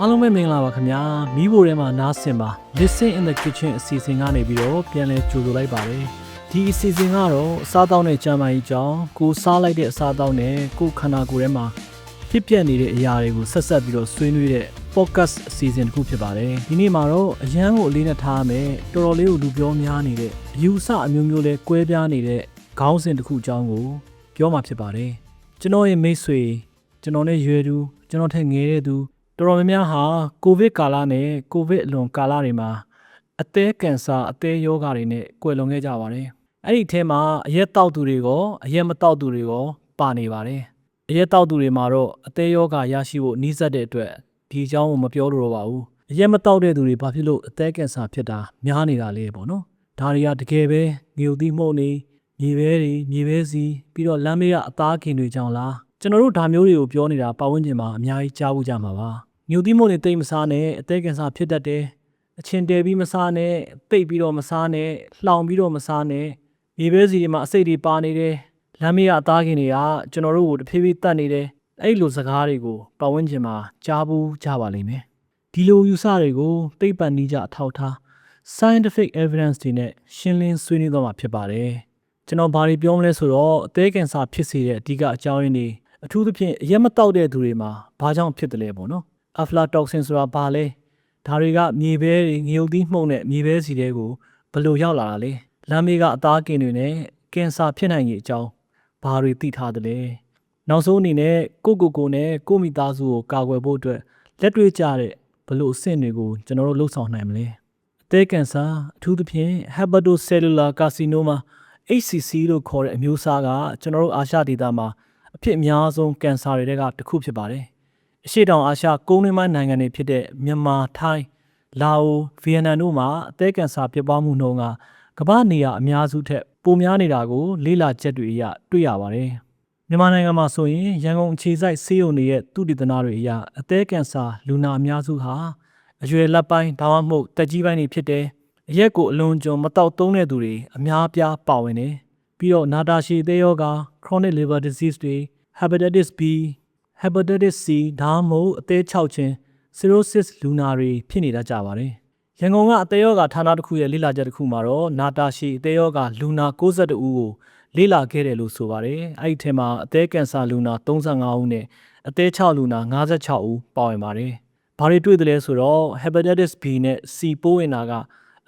အားလုံးပဲမင်္ဂလာပါခင်ဗျာမိဖို့ထဲမှာနားဆင်ပါ Listen in the Kitchen အစီအစဉ်ကနေပြီးတော့ပြန်လဲကြိုဆိုလိုက်ပါတယ်ဒီအစီအစဉ်ကတော့အစားအသောက်နဲ့ကြမ်းမာရေးကြောင်းကိုစားလိုက်တဲ့အစားအသောက်နဲ့ကိုယ်ခန္ဓာကိုယ်ထဲမှာဖြစ်ပျက်နေတဲ့အရာတွေကိုဆက်ဆက်ပြီးတော့ဆွေးနွေးတဲ့ podcast အစီအစဉ်တစ်ခုဖြစ်ပါတယ်ဒီနေ့မှာတော့အရန်ကိုအလေးနဲ့ထားရမယ်တော်တော်လေးကိုလူပြောများနေတဲ့အယူဆအမျိုးမျိုးလဲကွဲပြားနေတဲ့ခေါင်းစဉ်တစ်ခုအကြောင်းကိုပြောမှာဖြစ်ပါတယ်ကျွန်တော်ရဲ့မိတ်ဆွေကျွန်တော်နဲ့ရွယ်သူကျွန်တော်ထက်ငယ်တဲ့သူ တော်တော်များများဟာကိုဗစ်ကာလနဲ့ကိုဗစ်အလွန်ကာလတွေမှာအသေးကင်ဆာအသေးယောဂါတွေနဲ့ကွယ်လွန်ခဲ့ကြပါတယ်။အဲ့ဒီအထဲမှာအရက်တောက်သူတွေရောအရက်မတောက်သူတွေရောပါနေပါတယ်။အရက်တောက်သူတွေမှာတော့အသေးယောဂါရရှိဖို့နှီးစပ်တဲ့အတွက်ဒီအကြောင်းကိုမပြောလို့တော့ပါဘူး။အရက်မတောက်တဲ့သူတွေဘာဖြစ်လို့အသေးကင်ဆာဖြစ်တာများနေတာလဲပေါ့နော်။ဒါတွေကတကယ်ပဲငြိုသီးမှုန့်နေမြေပဲတွေမြေပဲစီပြီးတော့လမ်းမေးကအသားခင်တွေကြောင့်လား ကျွန်တော်တို့ဒါမျိုးတွေကိုပြောနေတာပတ်ဝန်းကျင်မှာအများကြီးကြားဖို့ကြမှာပါ။ညူသီးမို့နေတိတ်မစားနဲ့အသေးကင်ဆာဖြစ်တတ်တယ်။အချင်းတဲပြီးမစားနဲ့တိတ်ပြီးတော့မစားနဲ့လှောင်ပြီးတော့မစားနဲ့မြေပဲစီတွေမှာအစိတ်တွေပါနေတယ်။လမ်းမေးကအသားခင်တွေကကျွန်တော်တို့ကိုတဖြည်းဖြည်းတတ်နေတယ်။အဲ့လိုစကားတွေကိုပတ်ဝန်းကျင်မှာကြားဘူးကြပါလိမ့်မယ်။ဒီလိုယူဆတွေကိုသိပ္ပံနည်းကြအထောက်ထား scientific evidence တွေနဲ့ရှင်းလင်းဆွေးနွေးတော့မှာဖြစ်ပါတယ်။ကျွန်တော်ဘာတွေပြောမလဲဆိုတော့အသေးကင်ဆာဖြစ်စေတဲ့အဓိကအကြောင်းရင်းတွေ အထူးသဖြင့်အရက်မတောက်တဲ့သူတွေမှာဘာကြောင့်ဖြစ်တယ်လဲပေါ့နော်။ aflatoxin ဆိုတာဘာလဲ။ဒါတွေကမြေပဲတွေငရုတ်သီးမှုန့်နဲ့မြေပဲစီတွေကိုဘယ်လိုရောက်လာတာလဲ။လမ်းမေးကအသားကင်တွေနဲ့ကင်ဆာဖြစ်နိုင်ရဲ့အကြောင်းဘာတွေသိထားသလဲ။နောက်ဆုံးအနေနဲ့ကိုကိုကိုနဲ့ကိုမိသားစုကိုကာကွယ်ဖို့အတွက်လက်တွေ့ကျတဲ့ဘလို့အဆင့်တွေကိုကျွန်တော်တို့လှုပ်ဆောင်နိုင်မလဲ။အသေးကင်ဆာအထူးသဖြင့် hepatocellular carcinoma HCC လို့ခေါ်တဲ့အမျိုးအစားကကျွန်တော်တို့အာရှဒေသမှာ အဖြစ်အများဆုံးကင်ဆာတွေထဲကတစ်ခုဖြစ်ပါတယ်။အရှေ့တောင်အာရှကုန်းတွင်းပိုင်းနိုင်ငံတွေဖြစ်တဲ့မြန်မာ၊ထိုင်း၊လာအို၊ဗီယက်နမ်တို့မှာအသက်ကင်ဆာဖြစ်ပွားမှုနှုန်းကကမ္ဘာနေရာအများစုထက်ပိုများနေတာကို လေ့လာချက်တွေအရတွေ့ရပါတယ်။မြန်မာနိုင်ငံမှာဆိုရင်ရန်ကုန်အခြေစိုက်ဆေးရုံတွေရဲ့သုတေသနတွေအရအသက်ကင်ဆာလူနာအများစုဟာအရွယ်လက်ပိုင်းဒါမှမဟုတ်တက်ကြီးပိုင်းတွေဖြစ်တယ်။အရက်ကိုအလွန်ကျွံမတောက်သုံးတဲ့သူတွေအများအပြားပါဝင်တယ်။ပြီးတော့နာတာရှည်သေးယောဂါ chronic liver disease တွေ hepatitis B hepatitis C ဒါမှမဟုတ်အသေး၆ခြင်း cirrhosis လူနာတွေဖြစ်နေတတ်ကြပါတယ်။ရန်ကုန်ကအသေးယောဂါဌာနတစ်ခုရဲ့လေ့လာချက်တစ်ခုမှာတော့နာတာရှည်အသေးယောဂါလူနာ62ဦးကိုလေ့လာခဲ့တယ်လို့ဆိုပါတယ်။အဲ့ဒီထဲမှာအသေးကင်ဆာလူနာ35ဦးနဲ့အသေး6လူနာ56ဦးပါဝင်ပါတယ်။ဘာတွေတွေ့တယ်လဲဆိုတော့ hepatitis B နဲ့ C ပိုးဝင်တာက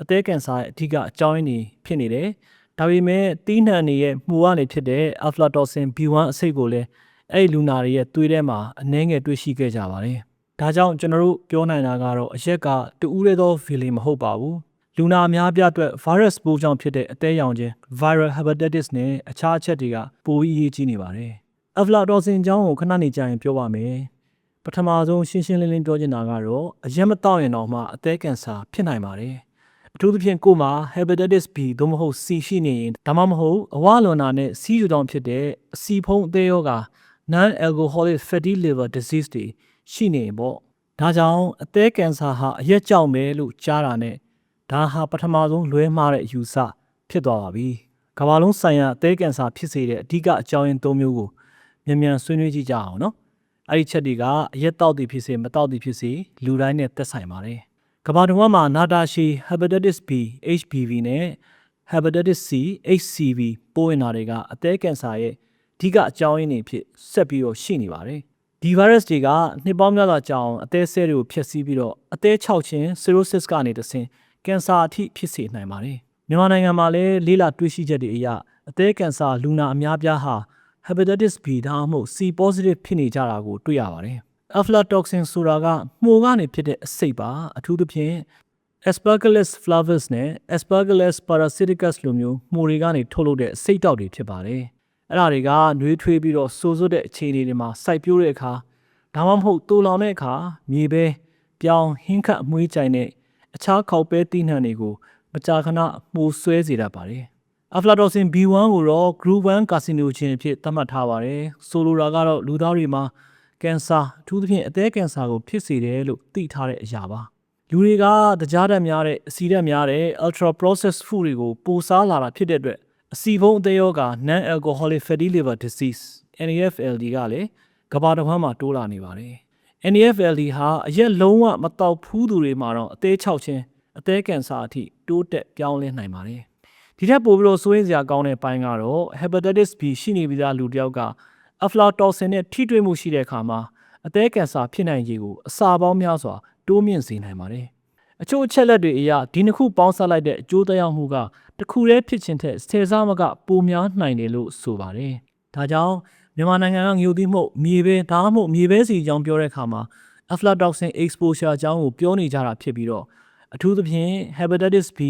အသေးကင်ဆာရဲ့အဓိကအကြောင်းရင်းတွေဖြစ်နေတယ်။ ဒါပေမဲ့တီးနှံတွေရဲ့မှုကနေဖြစ်တဲ့ aflatoxin B1 အဆိပ်ကိုလည်းအဲ့ဒီလူနာတွေရဲ့သွေးထဲမှာအနှဲငယ်တွေ့ရှိခဲ့ကြပါတယ်။ဒါကြောင့်ကျွန်တော်တို့ပြောနိုင်တာကတော့အရက်ကတူးရဲသော feeling မဟုတ်ပါဘူး။လူနာအများပြအတွက် virus ပိုးကြောင့်ဖြစ်တဲ့အသေးရောင်ခြင်း viral hepatitis နဲ့အခြားအချက်တွေကပိုပြီးအရေးကြီးနေပါတယ်။ aflatoxin အကြောင်းကိုခဏနေကြရင်ပြောပါမယ်။ပထမဆုံးရှင်းရှင်းလင်းလင်းပြောချင်တာကတော့အရက်မတောက်ရင်တော့မှအသေးကင်ဆာဖြစ်နိုင်ပါတယ်။ အထူးသဖြင့်ကိုယ်မှာ hepatitis B သို့မဟုတ် C ရှိနေရင်ဒါမှမဟုတ်အဝလွန်တာနဲ့စီးယူတောင်ဖြစ်တဲ့အစီဖုံးအသေးရောဂါ non alcoholic fatty liver disease တွေရှိနေရင်ပေါ့ဒါကြောင့်အသေးကင်ဆာဟာအရက်ကြောင့်ပဲလို့ကြားတာနဲ့ဒါဟာပထမဆုံးလွဲမှားတဲ့အယူဆဖြစ်သွားပါပြီကမ္ဘာလုံးဆိုင်ရာအသေးကင်ဆာဖြစ်စေတဲ့အဓိကအကြောင်းရင်း၃မျိုးကိုမြန်မြန်ဆွေးနွေးကြည့်ကြအောင်နော်အဲ့ဒီချက်တွေကအရက်တောက်သည်ဖြစ်စေမတောက်သည်ဖြစ်စေလူတိုင်းနဲ့သက်ဆိုင်ပါတယ် ကမ္ဘာတစ်ဝန်းမှာနာတာရှည် hepatitis B HBV နဲ့ hepatitis C HCV ပိုးဝင်တာတွေကအသေးကင်ဆာရဲ့အဓိကအကြောင်းရင်းတွေဖြစ်ဆက်ပြီးတော့ရှိနေပါတယ်။ဒီ virus တွေကနှစ်ပေါင်းများစွာကြာအောင်အသေးဆဲတွေကိုဖျက်ဆီးပြီးတော့အသေး၆ခြင်း cirrhosis ကနေတဆင့်ကင်ဆာအထိဖြစ်စေနိုင်ပါတယ်။မြန်မာနိုင်ငံမှာလည်းလေးလာတွေ့ရှိချက်တွေအရအသေးကင်ဆာလူနာအများပြားဟာ hepatitis B ဒါမှမဟုတ် C positive ဖြစ်နေကြတာကိုတွေ့ရပါတယ်။ aflatoxin ဆိုတာကမှုန်ကနေဖြစ်တဲ့အဆိပ်ပါအထူးသဖြင့် Aspergillus flavus နဲ့ Aspergillus parasiticus လိုမျိုးမှုတွေကနေထုတ်လုပ်တဲ့စိတ်တောက်တွေဖြစ်ပါတယ်။အဲ့ဒါတွေကနှွေးထွေးပြီးတော့စိုးစွတ်တဲ့အခြေအနေတွေမှာစိုက်ပျိုးတဲ့အခါဒါမှမဟုတ်တူလောင်တဲ့အခါမြေပဲပြောင်းဟင်းခတ်အမွှေးကြိုင်တဲ့အခြားခောက်ပဲတိနှံတွေကိုမကြာခဏမှုဆွဲစေတတ်ပါတယ်။ aflatoxin B1 ကိုတော့ group 1 carcinogen အဖြစ်သတ်မှတ်ထားပါတယ်။ဆိုလိုတာကတော့လူသားတွေမှာ ကင်ဆာအထူးသဖြင့်အသေးကင်ဆာကိုဖြစ်စေတယ်လို့သိထားတဲ့အရာပါ။လူတွေကတကြားဓာတ်များတဲ့အဆီဓာတ်များတဲ့ ultra processed food တွေကိုပိုစားလာတာဖြစ်တဲ့အတွက်အစီဖုံးအသေးရောဂါ non alcoholic fatty liver disease NAFLD ကလည်းကမ္ဘာတစ်ဝန်းမှာတိုးလာနေပါတယ် NFLD ဟာအရက်လုံးဝမတောက်ဖူးသူတွေမှာတော့အသေး၆ချင်းအသေးကန်ဆာအထိတိုးတက်ပြောင်းလဲနိုင်ပါတယ်ဒီထက်ပိုပြီးတော့စိုးရိမ်စရာကောင်းတဲ့ပိုင်းကတော့ hepatitis B ရှိနေပြီးသားလူတစ်ယောက်က aflatoxin နဲ့ထိတွေ့မှုရှိတဲ့အခါမှာအသေးကန်ဆာဖြစ်နိုင်ခြေကိုအစာပေါင်းများစွာတိုးမြင့်စေနိုင်ပါတယ်အချို့အချက်လက်တွေအရဒီနှစ်ခုပေါင်းစပ်လိုက်တဲ့အကျိုးသက်ရောက်မှုကတစ်ခုတည်းဖြစ်ခြင်းထက်ဆယ်ဆမကပိုများနိုင်တယ်လို့ဆိုပါတယ်ဒါကြောင့်မြန်မာနိုင်ငံကငြိုသီးမှုတ်မြေပဲဒါမှမဟုတ်မြေပဲစီအကြောင်းပြောတဲ့အခါမှာ aflatoxin exposure အကြောင်းကိုပြောနေကြတာဖြစ်ပြီးတော့အထူးသဖြင့် hepatitis B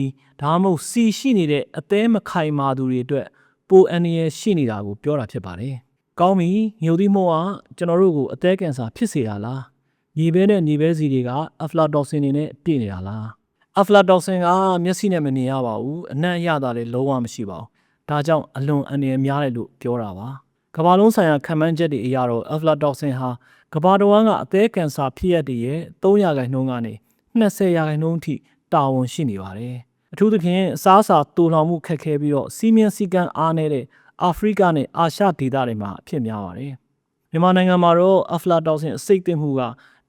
ဒါမှမဟုတ် C ရှိနေတဲ့အသေးမခိုင်မာသူတွေအတွက်ပိုအန္တရာယ်ရှိနေတာကိုပြောတာဖြစ်ပါတယ်။ ကောင်းပြီငြိုသီးမှုတ်ကကျွန်တော်တို့ကိုအသေးကင်ဆာဖြစ်စေတာလား။မြေပဲနဲ့မြေပဲစီတွေက aflatoxin တွေနဲ့ပြည့်နေတာလား။ aflatoxin ကမျက်စိနဲ့မမြင်ရပါဘူး။အနံ့ရတာလည်းလုံးဝမရှိပါဘူး။ဒါကြောင့်အလွန်အန္တရာယ်များတယ်လို့ပြောတာပါ။ကမ္ဘာလုံးဆိုင်ရာခံမှန်းချက်တွေအရတော့ aflatoxin ဟာကမ္ဘာတော်ဝန်ကအသေးကင်ဆာဖြစ်ရတဲ့ရဲ့300ရာခိုင်နှုန်းကနေ20ရာခိုင်နှုန်းအထိတာဝန်ရှိနေပါတယ်။အထူးသဖြင့်အစားအစာတူလောင်မှုခက်ခဲပြီးတော့စီးမြင်စည်းကမ်းအားနည်းတဲ့ အာဖရိကနဲ့အာရှဒေသတွေမှာအဖြစ်များပါတယ်။မြန်မာနိုင်ငံမှာတော့ aflatoxin အစိတ်သိမ့်မှုက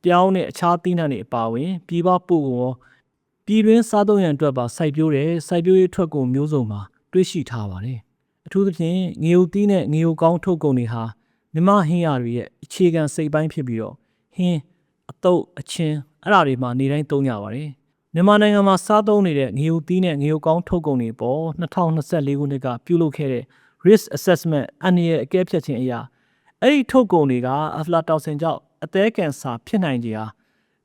ပြောင်းတဲ့အခြားသီးနှံတွေအပါအဝင်ပြည်ပပို့ကုန်ရောပြည်တွင်းစားသုံးရန်အတွက်ပါစိုက်ပျိုးတဲ့စိုက်ပျိုးရေးထွက်ကုန်မျိုးစုံမှာတွေ့ရှိထားပါတယ်။အထူးသဖြင့်ငရုတ်သီးနဲ့ငရုတ်ကောင်းထုတ်ကုန်တွေဟာမြမဟင်းရတွေရဲ့အခြေခံစိတ်ပိုင်းဖြစ်ပြီးတော့ဟင်းအတုပ်အချင်းအဲ့ဒါတွေမှာနေတိုင်းသုံးကြပါတယ်။မြန်မာနိုင်ငံမှာစားသုံးနေတဲ့ငရုတ်သီးနဲ့ငရုတ်ကောင်းထုတ်ကုန်တွေပေါ်2024ခုနှစ်ကပြုလုပ်ခဲ့တဲ့ risk assessment အန်ရဲ့အကဲဖြတ်ခြင်းအရာအဲ့ဒီထုတ်ကုန်တွေက aflatoxin ကြောင့်အသေးကင်ဆာဖြစ်နိုင်ကြဟာ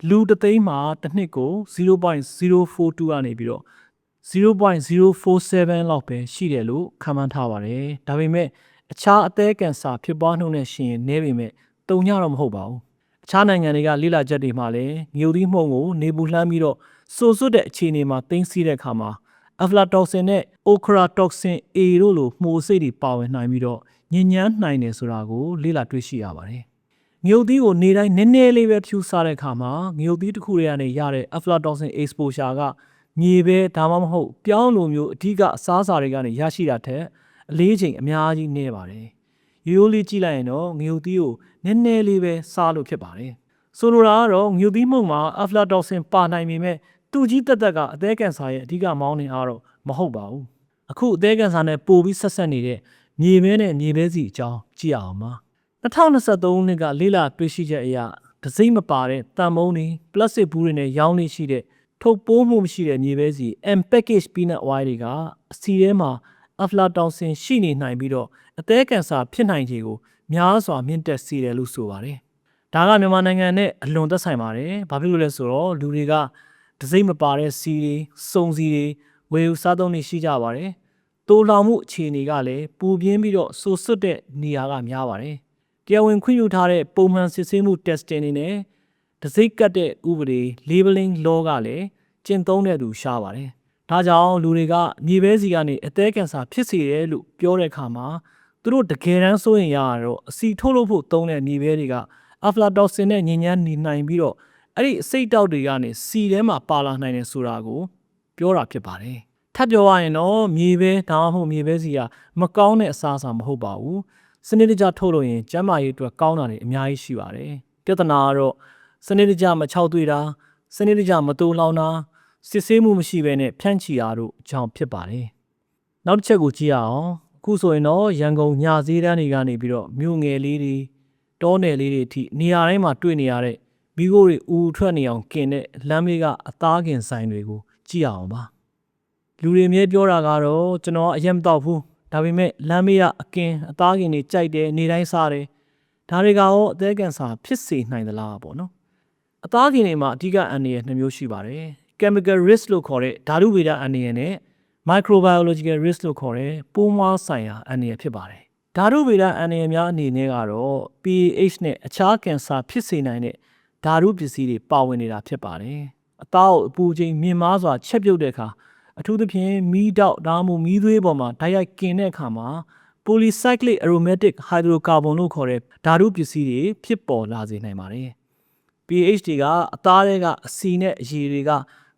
လူတစ်သိန်းမှာတစ်နှစ်ကို0.042ကနေပြီးတော့0.047လောက်ပဲရှိတယ်လို့ခန့်မှန်းထားပါတယ်။ဒါပေမဲ့အခြားအသေးကင်ဆာဖြစ်ပွားနှုန်းနဲ့ရှင်နေပေမဲ့တုံညတော့မဟုတ်ပါဘူး။အခြားနိုင်ငံတွေကလိလာချက်တွေမှာလည်းငြိုသီးမှုန့်ကိုနေပူလှမ်းပြီးတော့စိုးစွတ်တဲ့အခြေအနေမှာတင်းစီးတဲ့အခါမှာ aflatoxin နဲ့ ochratoxin A တို့လိုမှုစိတ်တွေပါဝင်နိုင်ပြီးတော့ညဉ့်ညမ်းနိုင်တယ်ဆိုတာကိုလေ့လာတွေ့ရှိရပါတယ်။ငြုတ်သီးကိုနေတိုင်းနည်းနည်းလေးပဲဖြူစားတဲ့အခါမှာငြုတ်သီးတစ်ခုတွေကနေရတဲ့ aflatoxin exposure ကမြေပဲဒါမှမဟုတ်ပြောင်းလိုမျိုးအဓိကအစားအစာတွေကနေရရှိတာထက်အလေးချိန်အများကြီးနည်းပါတယ်။ရိုးရိုးလေးကြည့်လိုက်ရင်တော့ငြုတ်သီးကိုနည်းနည်းလေးပဲစားလို့ဖြစ်ပါတယ်။ဆိုလိုတာကတော့ငြုတ်သီးမှုန့်မှာ aflatoxin ပါနိုင်ပေမဲ့ သူကြီးတက်တက်ကအသေးကန်ဆာရဲ့အဓိကမောင်းနှင်အားတော့မဟုတ်ပါဘူး။အခုအသေးကန်ဆာနဲ့ပိုပြီးဆက်ဆက်နေတဲ့မြေပဲနဲ့မြေပဲစီအကြောင်းကြည့်အောင်ပါ2023နှစ်ကလေးလာတွေ့ရှိချက်အရဒစိမ့်မပါတဲ့တန်မုံတွေပလတ်စတစ်ဘူးတွေနဲ့ရောင်းနေရှိတဲ့ထုတ်ပိုးမှုမရှိတဲ့မြေပဲစီ M package peanut oil တွေကအစီထဲမှာ aflatoxin ရှိနေနိုင်ပြီးတော့အသေးကန်ဆာဖြစ်နိုင်ခြေကိုများစွာမြင့်တက်စေတယ်လို့ဆိုပါတယ်ဒါကမြန်မာနိုင်ငံနဲ့အလွန်သက်ဆိုင်ပါတယ်ဘာဖြစ်လို့လဲဆိုတော့လူတွေက ဒစိမ့်မပါတဲ့စီတွေစုံစီတွေဝယ်ယူစားသုံးနေရှိကြပါတယ်တိုးလောင်မှုအခြေအနေကလည်းပူပြင်းပြီးတော့ဆိုစွတ်တဲ့နေရာကများပါတယ်။တရားဝင်ခွင့်ပြုထားတဲ့ပုံမှန်စစ်ဆေးမှု testing တွေနဲ့တစိ့ကတ်တဲ့ဥပဒေ labeling law ကလည်းကျင့်သုံးတဲ့သူရှားပါတယ်။ဒါကြောင့်လူတွေကမြေပဲစီကနေအသေးကန်ဆာဖြစ်စေတယ်လို့ပြောတဲ့အခါမှာသူတို့တကယ်တမ်းစိုးရင်ရတော့အစီထုတ်လို့ဖို့သုံးတဲ့မြေပဲတွေက aflatoxin နဲ့ညဉ့်ညမ်းနေနိုင်ပြီးတော့ အဲ့ဒီအစိတ်တောက်တွေကနေစီထဲမှာပါလာနိုင်တယ်ဆိုတာကို ပြောတာဖြစ်ပါတယ်။ထပ်ပြောရရင်တော့မြေပဲဒါမှမဟုတ်မြေပဲစီကမကောင်းတဲ့အစားအစာမဟုတ်ပါဘူးစနစ်တကျထုတ်လို့ရင်ကျန်းမာရေးအတွက်ကောင်းတာတွေအများကြီးရှိပါတယ်ပြဿနာကတော့စနစ်တကျမချောက်တွေ့တာစနစ်တကျမတူလောင်တာစစ်ဆေးမှုမရှိဘဲနဲ့ဖြန့်ချီတာတို့အကြောင်းဖြစ်ပါတယ်နောက်တစ်ချက်ကိုကြည့်ရအောင်အခုဆိုရင်တော့ရန်ကုန်ညာစည်းတန်းတွေကနေပြီးတော့မြို့ငယ်လေးတွေတောနယ်လေးတွေအထိနေရာတိုင်းမှာတွေ့နေရတဲ့ မိခိုးတွေဦးထွက်နေအောင်กินတဲ့လမ်းမေးကအသားကင်ဆိုင်တွေကိုကြည့်အောင်ပါလူတွေမြဲပြောတာကတော့ကျွန်တော်အရင်မတော့ဘူးဒါပေမဲ့လမ်းမေးကအကင်အသားကင်တွေကြိုက်တယ်နေတိုင်းစားတယ်ဒါတွေကရောအသေးကန်စာဖြစ်စေနိုင်သလားပေါ့နော်အသားကင်တွေမှာအဓိကအန္တရာယ်နှစ်မျိုးရှိပါတယ် chemical risk လို့ခေါ်တဲ့ဓာတုဗေဒအန္တရာယ်နဲ့ microbiological risk လို့ခေါ်တဲ့ပိုးမွှားဆိုင်ရာအန္တရာယ်ဖြစ်ပါတယ်ဓာတုဗေဒအန္တရာယ်များအနေနဲ့ကတော့ pH နဲ့အခြားကင်ဆာဖြစ်စေနိုင်တဲ့ ဓာတုပစ္စည်းတွေပါဝင်နေတာဖြစ်ပါတယ်အသားကိုအပူချိန်မြင့်မားစွာချက်ပြုတ်တဲ့အခါအထူးသဖြင့်မီးတောက်ဒါမှမဟုတ်မီးသွေးပေါ်မှာဓာတ်ရိုက်กินတဲ့အခါမှာ polycyclic aromatic hydrocarbon လို့ခေါ်တဲ့ဓာတုပစ္စည်းတွေဖြစ်ပေါ်လာစေနိုင်ပါတယ်။ pH တွေကအသားတွေကအဆီနဲ့အရည်တွေက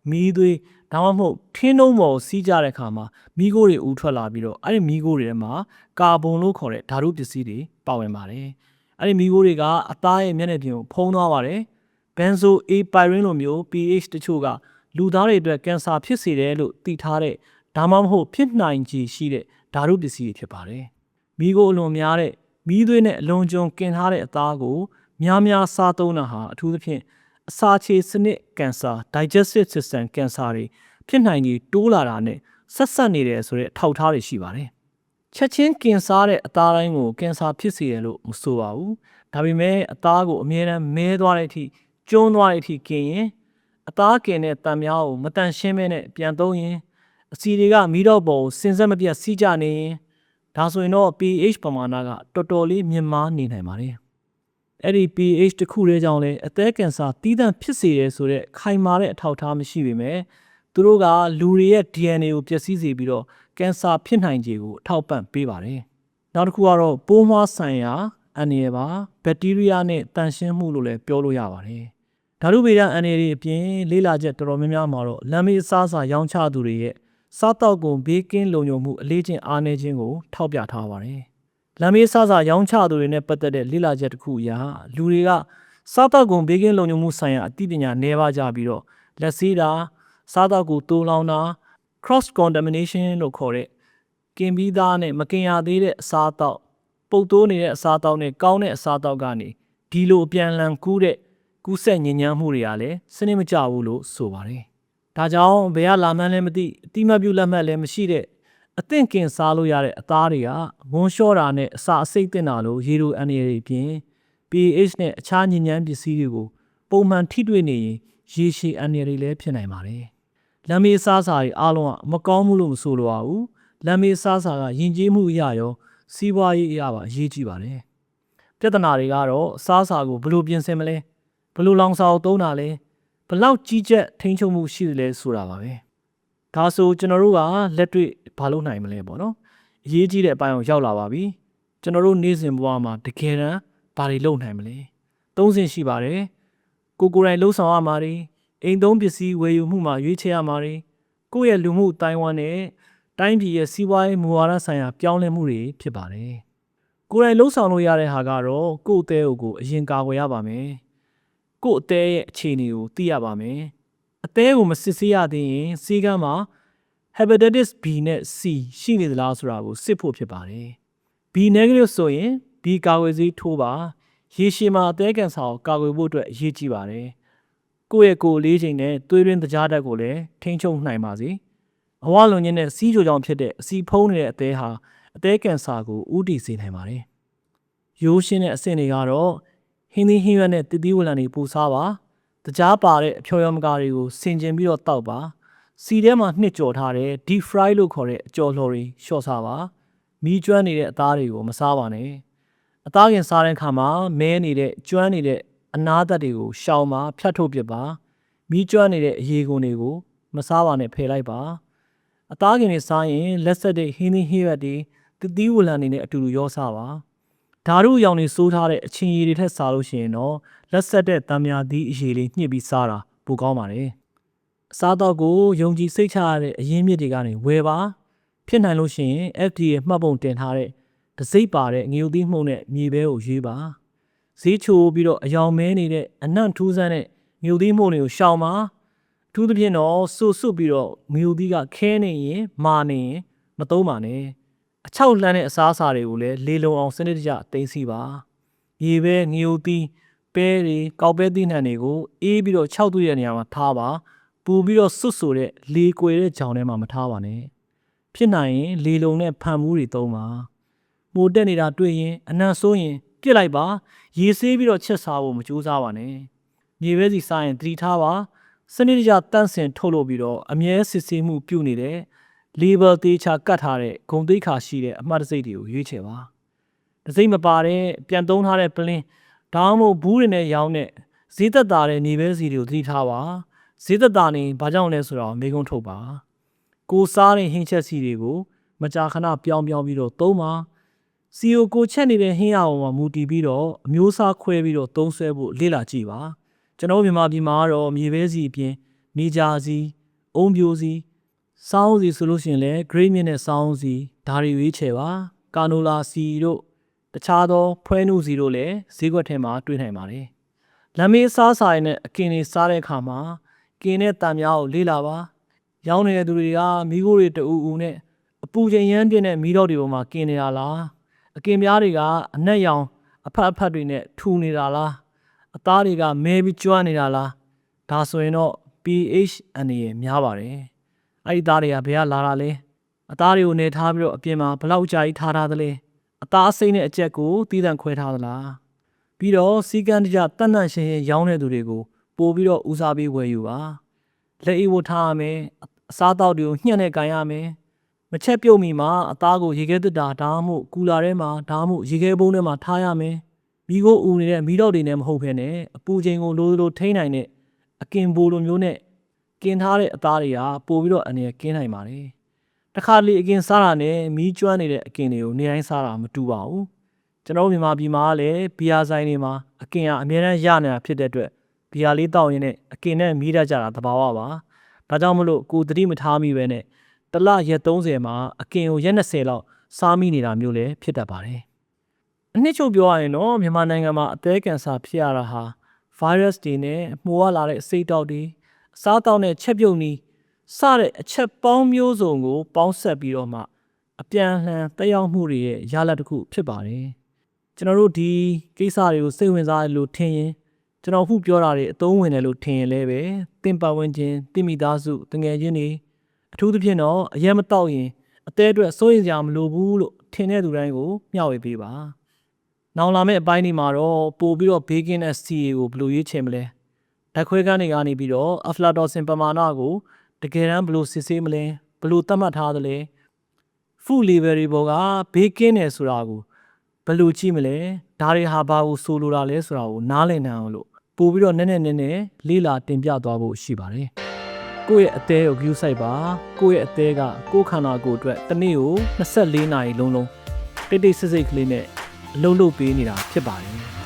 မီးသွေးဒါမှမဟုတ်ထင်းနှုံးပေါ်စီးကြတဲ့အခါမှာမီးခိုးတွေဥထွက်လာပြီးတော့အဲ့ဒီမီးခိုးတွေထဲမှာကာဗွန်လို့ခေါ်တဲ့ဓာတုပစ္စည်းတွေပါဝင်ပါတယ်။အဲ့ဒီမီးခိုးတွေကအသားရဲ့မျက်နှာပြင်ကိုဖုံးသွားပါတယ် ဘန်ဇိုအေပိုင်ရင်းလိုမျိုး pH တချို့ကလူသားတွေအတွက်ကင်ဆာဖြစ်စေတယ်လို့သိထားတဲ့ဒါမှမဟုတ်ဖြစ်နိုင်ခြေရှိတဲ့ဓာတုပစ္စည်းတွေဖြစ်ပါတယ်မီးခိုးအလွန်များတဲ့မီးသွေးနဲ့အလွန်ကျွံกินထားတဲ့အသားကိုများများစားသုံးတာဟာအထူးသဖြင့်အစာချေစနစ်ကင်ဆာ digestive system ကင်ဆာတွေဖြစ်နိုင်ကြီးတိုးလာတာနဲ့ဆက်ဆက်နေတယ်ဆိုတဲ့အထောက်အထားတွေရှိပါတယ်။ချက်ချင်းကင်စားတဲ့အသားတိုင်းကိုကင်ဆာဖြစ်စေတယ်လို့မဆိုပါဘူး။ဒါပေမဲ့အသားကိုအမြဲတမ်းမဲသွားတဲ့အထိ ကျွန်းသွားတဲ့အထိกินရင်အသားกินတဲ့တံများကိုမတန်ရှင်းမဲနဲ့ပြန်သုံးရင်အစီတွေကမီးတော့ပေါ်ကိုစင်ဆက်မပြတ်စီးကြနေရင်ဒါဆိုရင်တော့ pH ပမာဏကတော်တော်လေးမြင့်မားနေနိုင်ပါတယ်။အဲ့ဒီ pH တစ်ခုတည်းကြောင့်လည်းအသက်ကင်ဆာတီးသန့်ဖြစ်စေတယ်ဆိုတဲ့ခိုင်မာတဲ့အထောက်အထားမရှိပေမဲ့သူတို့ကလူတွေရဲ့ DNA ကိုပျက်စီးစေပြီးတော့ကင်ဆာဖြစ်နိုင်ခြေကိုအထောက်ပံ့ပေးပါတယ်။နောက်တစ်ခုကတော့ပိုးမွှားဆိုင်ရာအန္တရာယ်ပါဘက်တီးရီးယားနဲ့တန်ရှင်းမှုလို့လည်းပြောလို့ရပါတယ်။ ဓာတုဗေဒအန္တရာယ်တွေအပြင်လေးလာချက်တော်တော်များများမှာတော့လမ်းမေးအစားအစာရောင်းချသူတွေရဲ့စားတောက်ကုန်ဘေးကင်းလုံခြုံမှုအလေးချင်းအားနည်းခြင်းကိုထောက်ပြထားပါတယ်။လမ်းမေးအစားအစာရောင်းချသူတွေနဲ့ပတ်သက်တဲ့လေးလာချက်တစ်ခုအရလူတွေကစားတောက်ကုန်ဘေးကင်းလုံခြုံမှုဆိုင်ရာအသိပညာနည်းပါးကြပြီးတော့လက်ဆေးတာစားတောက်ကိုတိုးလောင်တာ cross contamination လို့ခေါ်တဲ့ကင်ပြီးသားနဲ့မကင်ရသေးတဲ့အစားအသောက်ပုတ်တိုးနေတဲ့အစားအသောက်နဲ့ကောင်းတဲ့အစားအသောက်ကနေဒီလိုအပြန်အလှန်ကူးတဲ့ ကူးဆက်ညဉ့်ညမ်းမှုတွေကလည်းစနစ်မကျဘူးလို့ဆိုပါတယ်။ဒါကြောင့်ဘယ်ကလာမှန်းလည်းမသိအတိမပြုလက်မှတ်လည်းမရှိတဲ့အသင့်ကင်စားလို့ရတဲ့အသားတွေကဝန်းလျှော့တာနဲ့အစာအစိတ်တင်တာလို့ရေလိုအန်ရည်ပြင် pH နဲ့အခြားညဉ့်ညမ်းပစ္စည်းတွေကိုပုံမှန်ထိတွေ့နေရင်ရေရှည်အန်ရည်တွေလည်းဖြစ်နိုင်ပါတယ်။လမ်းမေးစားစာတွေအားလုံးကမကောင်းမှုလို့မဆိုလိုပါဘူး။လမ်းမေးစားစာကယဉ်ကျေးမှုအရာရော စီးပွားရေးအရာပါအရေးကြီးပါတယ်။ပြဿနာတွေကတော့စားစာကိုဘယ်လိုပြင်ဆင်မလဲ ဘယ်လိုလောင်စာကိုသုံးတာလဲဘယ်လောက်ကြီးကျက်ထိန်းချုပ်မှုရှိတယ်လဲဆိုတာပါပဲ။ဒါဆိုကျွန်တော်တို့ကလက်တွေ့ဘာလုပ်နိုင်မလဲပေါ့နော်။အရေးကြီးတဲ့အပိုင်းကိုရောက်လာပါပြီ။ကျွန်တော်တို့နေ့စဉ်ဘဝမှာတကယ်တမ်းဘာတွေလုပ်နိုင်မလဲ။သုံးစင်ရှိပါတယ်။ကိုကိုယ်တိုင်လှုပ်ဆောင်ရမှာတွေအိမ်သုံးပစ္စည်းဝယ်ယူမှုမှာရွေးချယ်ရမှာတွေကိုယ့်ရဲ့လူမှုတိုင်ဝမ်နဲ့တိုင်းပြည်ရဲ့စီးပွားရေးမူဝါဒဆိုင်ရာပြောင်းလဲမှုတွေဖြစ်ပါတယ်။ကိုယ်တိုင်လှုပ်ဆောင်လို့ရတဲ့ဟာကတော့ကိုယ့်အသေးကိုအရင်ကာကွယ်ရပါမယ်။ ကိုယ့်အသေးရဲ့အခြေအနေကိုသိရပါမယ်။အသေးကိုမစစ်ဆေးရသေးရင်စီးကမ်းမှာ hepatitis B နဲ့ C ရှိနေသလားဆိုတာကိုစစ်ဖို့ဖြစ်ပါတယ်။ B negative ဆိုရင် B ကာကွယ်ဆေးထိုးပါရေရှည်မှာအသေးကန်ဆာကိုကာကွယ်ဖို့အတွက်အရေးကြီးပါတယ်။ကိုယ့်ရဲ့ကိုယ်လေးချိန်နဲ့သွေးရင်းတကြားဓာတ်ကိုလည်းထိန်းချုပ်နိုင်ပါစေ။အဝလွန်ခြင်းနဲ့စီးကြိုကြောင့်ဖြစ်တဲ့အစီဖုံးနေတဲ့အသေးဟာအသေးကန်ဆာကိုဥတည်စေနိုင်ပါတယ်။ရိုးရှင်းတဲ့အဆင့်တွေကတော့ ဟင်းသီးဟင်းရွက်နဲ့တည်တည်ဝလံတွေပူစားပါ။တကြားပါတဲ့အဖြော်ရမကာတွေကိုဆင်ကျင်ပြီးတော့တောက်ပါ။စီထဲမှာနှစ်ကြော်ထားတဲ့ deep fry လို့ခေါ်တဲ့အကြော်လှော်တွေလျှော့စားပါ။မီးကျွမ်းနေတဲ့အသားတွေကိုမစားပါနဲ့။အသားခင်စားတဲ့အခါမှာမဲနေတဲ့ကျွမ်းနေတဲ့အနားသက်တွေကိုရှောင်ပါဖြတ်ထုတ်ပစ်ပါ။မီးကျွမ်းနေတဲ့အရေကုန်တွေကိုမစားပါနဲ့ဖယ်လိုက်ပါ။အသားခင်တွေစားရင်လက်ဆက်တဲ့ဟင်းသီးဟင်းရွက်တွေတည်တည်ဝလံနေတဲ့အတူတူရောစားပါ။ ဓာတုအရောင်တွေစိုးထားတဲ့အချင်းရည်တွေထက်စားလို့ရှိရင်တော့လက်ဆက်တဲ့တံမြာသီးအရည်လေးညှစ်ပြီးစားတာပိုကောင်းပါတယ်။အစားအသောက်ကိုယုံကြည်စိတ်ချရတဲ့အရင်းမြစ်တွေကနေဝယ်ပါဖြစ်နိုင်လို့ရှိရင် FDA မှတ်ပုံတင်ထားတဲ့တစိမ့်ပါတဲ့ငရုတ်သီးမှုန့်နဲ့မြေပဲကိုရွေးပါဈေးချိုပြီးတော့အယောင်မဲနေတဲ့အနံ့ထူးဆန်းတဲ့ငရုတ်သီးမှုန့်တွေကိုရှောင်ပါအထူးသဖြင့်တော့စွတ်စွတ်ပြီးတော့ငရုတ်သီးကခဲနေရင်မာနေရင်မသုံးပါနဲ့ အချောက်လှမ်းတဲ့အစားအစာတွေကိုလည်းလေလုံအောင်စနစ်တကျသိမ်းစီပါမြေပဲငရုတ်သီးပဲတွေကောက်ပဲသီးနှံတွေကိုအေးပြီးတော့ခြောက်သွေးတဲ့နေရာမှာထားပါပူပြီးတော့စွတ်ဆိုတဲ့လေကွယ်တဲ့ကြောင်ထဲမှာမထားပါနဲ့ဖြစ်နိုင်ရင်လေလုံနဲ့ဖန်မှုတွေသုံးပါမိုတက်နေတာတွေ့ရင်အနံ့ဆိုးရင်ပြစ်လိုက်ပါ ရေဆေးပြီးတော့ချက်စားဖို့မကြိုးစားပါနဲ့မြေပဲစီစားရင်သတိထားပါစနစ်တကျတန့်စင်ထုတ်လို့ပြီးတော့အမြဲစစ်ဆေးမှုပြုနေတဲ့ label သေးချာကတ်ထားတဲ့ဂုံသိက္ခာရှိတဲ့အမှတ်တစိမ့်တွေကိုရွေးချယ်ပါတစိမ့်မပါတဲ့ပြန်သုံးထားတဲ့ပလင်းဒါမှမဟုတ်ဘူးတွေနဲ့ရောင်းတဲ့ဈေးသက်သာတဲ့နေပဲစီတွေကိုသတိထားပါဈေးသက်သာနေဘာကြောင့်လဲဆိုတော့မေကုန်းထုတ်ပါကိုစားတဲ့ဟင်းချက်စီတွေကိုမကြာခဏပြောင်းပြောင်းပြီးတော့သုံးပါစီယိုကိုချက်နေတဲ့ဟင်းရအောင်မှာမူတည်ပြီးတော့အမျိုးအစားခွဲပြီးတော့သုံးဆွဲဖို့လေ့လာကြည့်ပါကျွန်တော်မြန်မာပြည်မှာကတော့မြေပဲစီအပြင်နေကြာစီအုံပြိုစီ စောင်းစီဆိုလို့ရှိရင်လည်း grade မြင့်တဲ့စောင်းစီဒါတွေရွေးချယ်ပါကာနိုလာစီတို့တခြားသောဖွဲနုစီတို့လည်းဈေးကွက်ထဲမှာတွေ့နိုင်ပါတယ်လမ်းမေးအစားအစာတွေနဲ့အကင်တွေစားတဲ့အခါမှာကင်တဲ့တံများကိုလေးလာပါရောင်းနေတဲ့သူတွေကမိခိုးတွေတူအူနဲ့အပူချိန်ရမ်းပြင်းတဲ့မီးတော့တွေပေါ်မှာကင်နေတာလားအကင်များတွေကအနက်ရောင်အဖက်အဖက်တွေနဲ့ထူနေတာလားအသားတွေကမဲပြီးကျွမ်းနေတာလားဒါဆိုရင်တော့ pH အနေနဲ့များပါတယ် အဲ့ဒီသားတွေကဘယ်ကလာတာလဲအသားတွေကိုနေထားပြီးတော့အပြင်မှာဘလောက်ကြာကြီးထားထားသလဲအသားအစိမ့်နဲ့အကျက်ကိုတီးတန့်ခွဲထားသလားပြီးတော့စီကံတကြတတ်တန့်ရှင်းရှင်းရောင်းတဲ့သူတွေကိုပို့ပြီးတော့ဦးစားပေးဝယ်ယူပါလက်အိတ်ဝတ်ထားရမယ်အစားအသောက်တွေကိုညှက်နဲ့ကန်ရမယ်မချက်ပြုတ်မီမှာအသားကိုရေခဲတက်တာဒါမှမဟုတ်ကူလာထဲမှာဒါမှမဟုတ်ရေခဲပုံးထဲမှာထားရမယ်မိကိုအူနေတဲ့မိတော့တွေနဲ့မဟုတ်ဘဲနဲ့အပူချိန်ကိုလိုလိုထိန်းနိုင်တဲ့အကင်ဘိုလိုမျိုးနဲ့ ကင်ထားတဲ့အသားတွေကပို့ပြီးတော့အနေနဲ့ကင်းနိုင်ပါတယ်တစ်ခါလေအကင်စားတာနဲ့မီးကျွမ်းနေတဲ့အကင်တွေကိုနေတိုင်းစားတာမတူပါဘူးကျွန်တော်တို့မြန်မာပြည်မှာလည်းဘီယာဆိုင်တွေမှာအကင်ကအများအားရနေတာဖြစ်တဲ့အတွက်ဘီယာလေးတောက်ရင်းနဲ့အကင်နဲ့မီးတတ်ကြတာသဘာဝပါ။ဒါကြောင့်မလို့ကိုယ်သတိမထားမိပဲနဲ့တစ်လရက်30မှာအကင်ကိုရက်20လောက်စားမိနေတာမျိုးလည်းဖြစ်တတ်ပါတယ်။အနှစ်ချုပ်ပြောရရင်တော့မြန်မာနိုင်ငံမှာအသေးကန်ဆာဖြစ်ရတာဟာ virus တွေနဲ့မှုရလာတဲ့အစိတ်တောက်တွေအ စားအသောက်နဲ့ချက်ပြုတ်နီးစတဲ့အချက်ပေါင်းမျိုးစုံကို ပေါင်းဆက်ပြီးတော့မှအပြန်အလှန်တက်ရောက်မှုတွေရဲ့ရလဒ်တစ်ခုဖြစ်ပါတယ်။ကျွန်တော်တို့ဒီကိစ္စတွေကိုစိတ်ဝင်စားတယ်လို့ထင်ရင်ကျွန်တော်ခုပြောတာတွေအသုံးဝင်တယ်လို့ထင်ရင်လည်းပဲတင့်ပတ်ဝန်းကျင်တင့်မိသားစုတငယ်ချင်းတွေအထူးသဖြင့်တော့အရက်မတော့ရင်အသေးအတွက်စိုးရင်စရာမလိုဘူးလို့ထင်တဲ့သူတိုင်းကိုမျှဝေပေးပါ။နောက်လာမယ့်အပိုင်းဒီမှာတော့ပို့ပြီးတော့ဘေးကင်းတဲ့ CA ကိုဘယ်လိုရွေးချယ်မလဲ။ ဓာတ်ခွဲခန်းတွေကနေပြီးတော့ aflatoxin ပမာဏကိုတကယ်တမ်းဘယ်လိုစစ်ဆေးမလဲဘယ်လိုသတ်မှတ်ထားသလဲ။ food level တွေပေါ်ကဘေးကင်းတယ်ဆိုတာကိုဘယ်လိုကြည့်မလဲဒါတွေဟာဘာကိုဆိုလိုတာလဲဆိုတာကိုနားလည်နိုင်အောင်လို့ပို့ပြီးတော့နည်းနည်းနည်းနည်းလေးလာတင်ပြသွားဖို့ရှိပါတယ်ကိုယ့်ရဲ့အသေးကို view site ပါကိုယ့်ရဲ့အသေးကကိုယ့်ခန္ဓာကိုယ်အတွက်တစ်နေ့ကို24နာရီလုံးလုံးတိတ်တိတ်ဆိတ်ဆိတ်ကလေးနဲ့အလုံးလုံးပေးနေတာဖြစ်ပါတယ်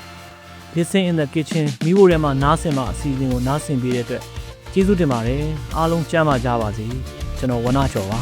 Listen in the kitchen မိဖို့ထဲမှာနားဆင်မှာအစီအစဉ်ကိုနားဆင်ပေးတဲ့အတွက်ကျေးဇူးတင်ပါတယ်အားလုံးကျမ်းပါကြပါစေကျွန်တော်ဝနကျော်ပါ